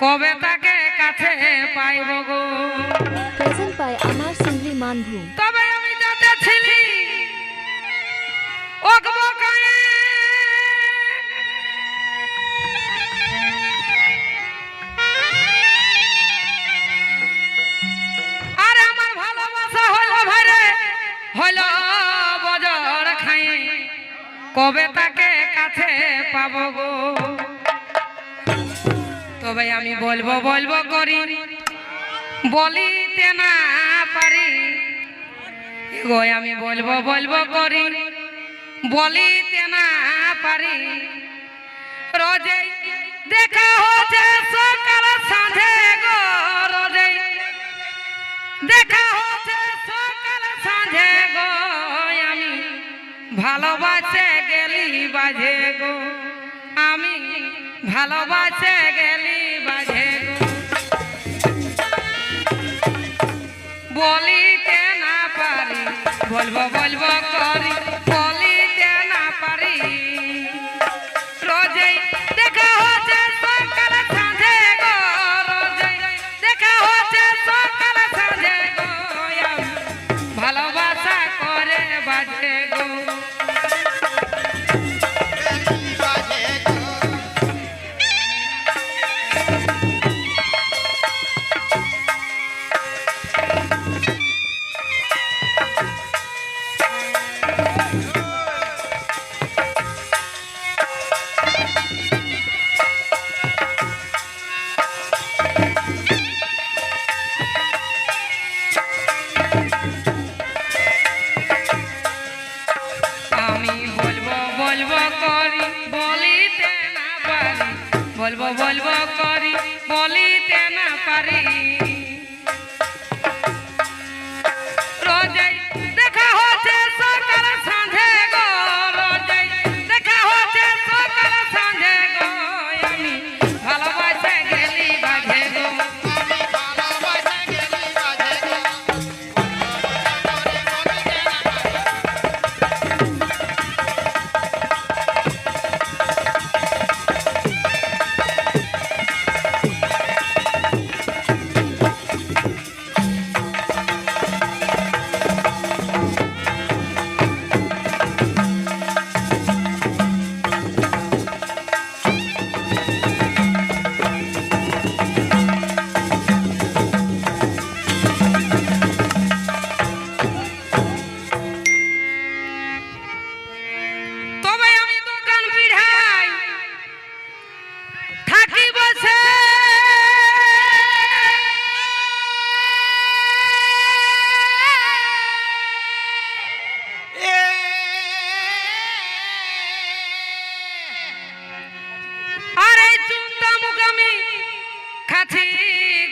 কবে তাকে কাছে পাইব গো? প্রেজেন্ট বাই আমার সিংলি মানভূম তবে আমি যাতে ছিলি অকবকায়ে আর আমার ভালোবাসা হলো ভাইরে হলো বজর খাই কবে তাকে কাছে পাবো গো? তবে আমি বলব বলব করি। বলিতে না পারি। গো, আমি বলব বলব করি। বলিতে না পারি। রোজে দেখা হচ্ছে সকাল সাঁঝে গো, রোজে দেখা হচ্ছে সকাল সাঁঝে গো। আমি ভালোবাসে গেলি বাজে গো। ভালোবাসে গেলি বাজে বলিতে না পারি বলব বলব করি। আমি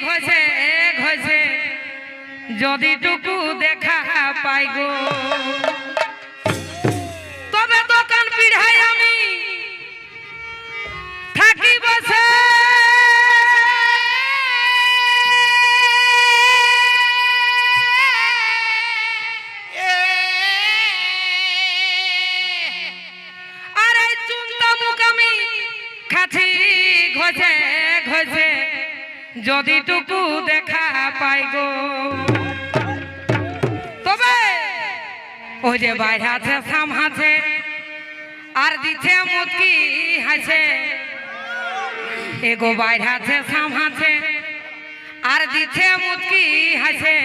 ঘষে ঘষে যদি টুকু দেখা পাই যদি টুকু দেখা পাই গো। তবে ওই যে বাইরে আছে সামহাছে আর দিছে মুটকি হাসে এগো বাইরে আছে সামহাছে আর দিছে মুটকি হাসে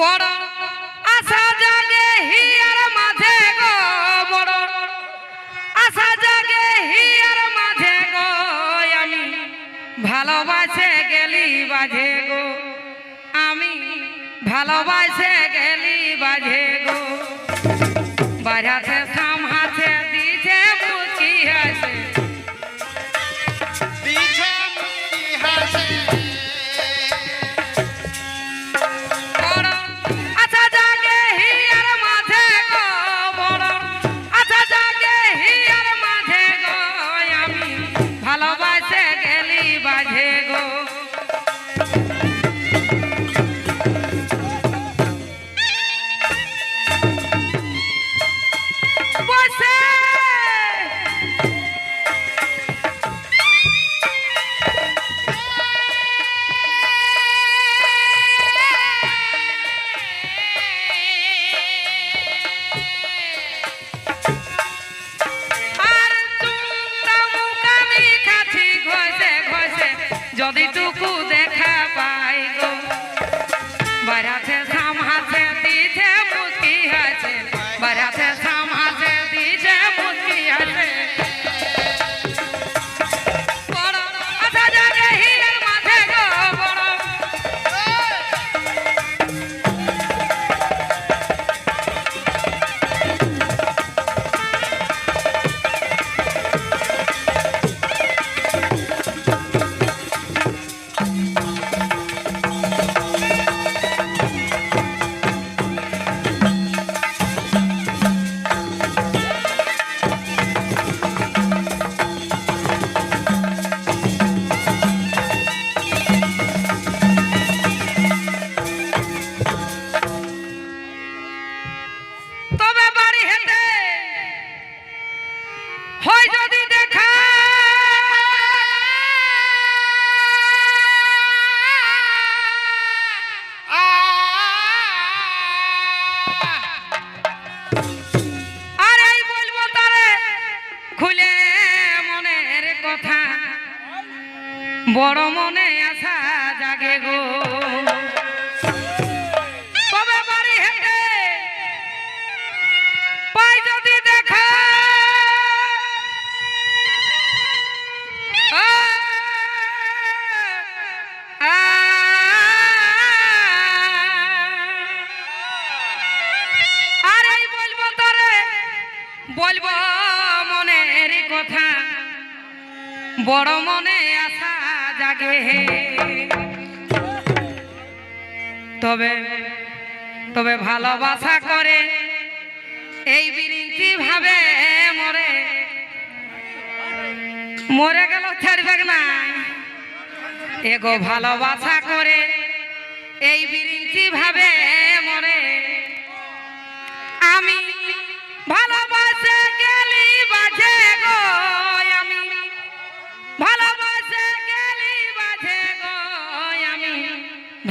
বড় আশা জাগে হিয়ার মাঝে ভালোবাসে গেলি বাজে গো। আমি ভালোবাসে বড় মনে আশা জাগে গো তবে পাই যদি দেখা মনের কথা বড় মনে আশা জাগে তবে তবে ভালোবাসা করে, এই বিরিঞ্চি ভাবে মরে। মরে গেল ছাড়বে না। এগো ভালোবাসা করে, এই বিরিঞ্চি ভাবে মরে। আমি ভালো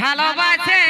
ভালোবাসে।